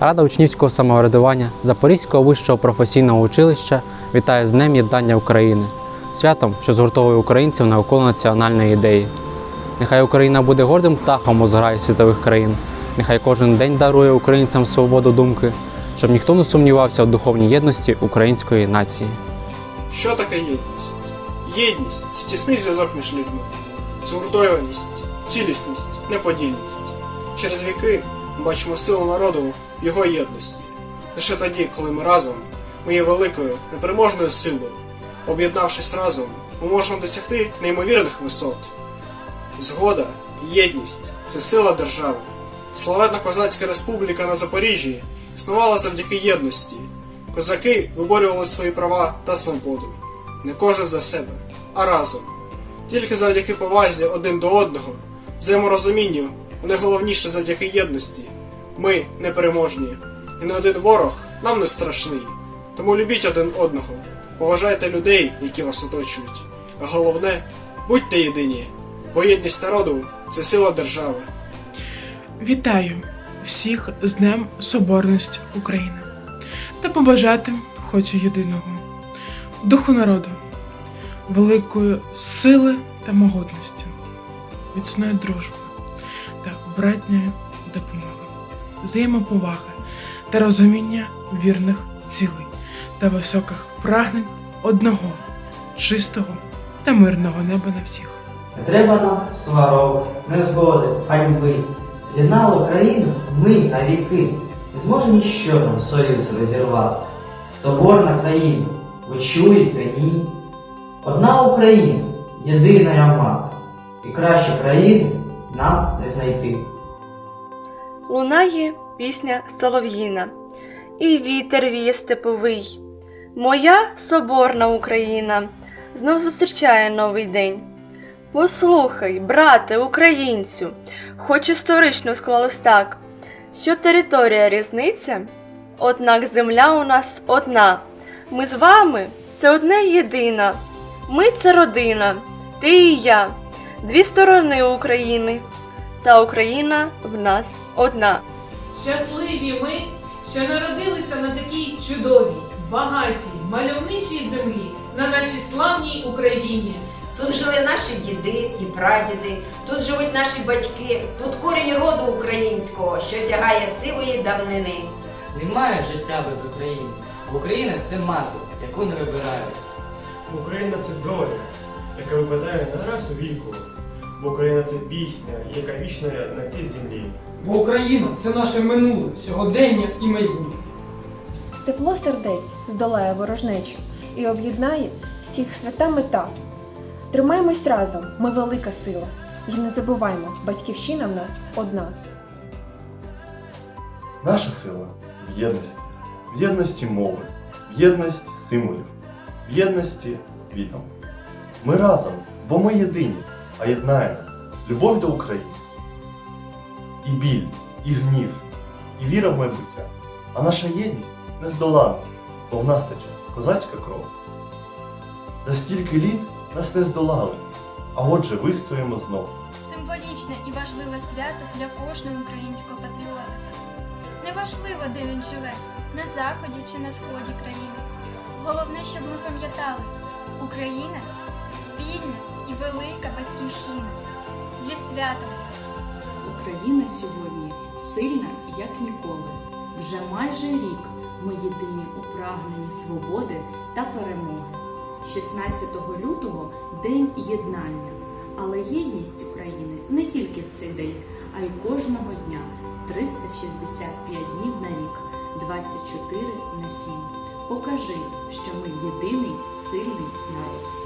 Рада учнівського самоврядування Запорізького вищого професійного училища вітає з Днем Єднання України, святом, що згуртовує українців навколо національної ідеї. Нехай Україна буде гордим птахом у зграї світових країн. Нехай кожен день дарує українцям свободу думки, щоб ніхто не сумнівався у духовній єдності української нації. Що таке єдність? Єдність це тісний зв'язок між людьми, згуртованість, цілісність, неподільність. Через віки бачимо силу народу в його єдності. Лише тоді, коли ми разом, ми є великою, непереможною силою. Об'єднавшись разом, ми можемо досягти неймовірних висот. Згода, єдність це сила держави. Славетна Козацька республіка на Запоріжжі існувала завдяки єдності. Козаки виборювали свої права та свободу. Не кожен за себе, а разом. Тільки завдяки повазі один до одного, взаєморозумінню, а найголовніше завдяки єдності. Ми непереможні, і не один ворог нам не страшний. Тому любіть один одного, поважайте людей, які вас оточують. А головне, будьте єдині, бо єдність народу це сила держави. Вітаю всіх з Днем Соборності України. Та побажати хочу єдиного. Духу народу, великої сили та могутності, міцної дружби. Та братньої взаємоповаги та розуміння вірних цілей та високих прагнень одного чистого та мирного неба на всіх. Треба нам сварок, незгоди, ганьби. З'єднали країну ми на віки. Не зможе ніщо нам союз розірвати. Соборна країна, ви чуєте, ні? Одна Україна, єдина я мати, і краще країни нам не знайти. Лунає пісня солов'їна, і вітер віє степовий. Моя соборна Україна знов зустрічає новий день. Послухай, брате, українцю, хоч історично склалось так, що територія різниця, однак земля у нас одна. Ми з вами це одне єдина. Ми це родина, ти і я, дві сторони України, та Україна в нас одна. Щасливі ми, що народилися на такій чудовій, багатій, мальовничій землі, на нашій славній Україні. Тут жили наші діди і прадіди, тут живуть наші батьки, тут корінь роду українського, що сягає сивої давнини. Немає життя без України. Україна це мати, яку не вибирають. Україна це доля, яка випадає на раз у віку. Бо Україна це пісня, яка вічна на цій землі. Бо Україна це наше минуле, сьогодення і майбутнє. Тепло сердець здолає ворожнечу і об'єднає всіх свята мета. Тримаймось разом, ми велика сила. І не забуваймо, батьківщина в нас одна. Наша сила в єдності, в єдності мови, в єдності символів, в єдності відом. Ми разом, бо ми єдині, а єднає нас любов до України. І біль, і гнів, і віра в майбуття. А наша єдність не здолана, бо в нас тече козацька кров. За стільки літ нас не здолали, а отже вистоїмо знов. Символічне і важливе свято для кожного українського патріота. Неважливо, де він живе, на заході чи на сході країни. Головне, щоб ми пам'ятали, Україна спільна і велика батьківщина. Зі святом! Україна сьогодні сильна, як ніколи. Вже майже рік ми єдині у прагненні свободи та перемоги. 16 лютого День єднання. Але єдність України не тільки в цей день, а й кожного дня 365 днів на рік, 24 на 7. Покажи, що ми єдиний сильний народ.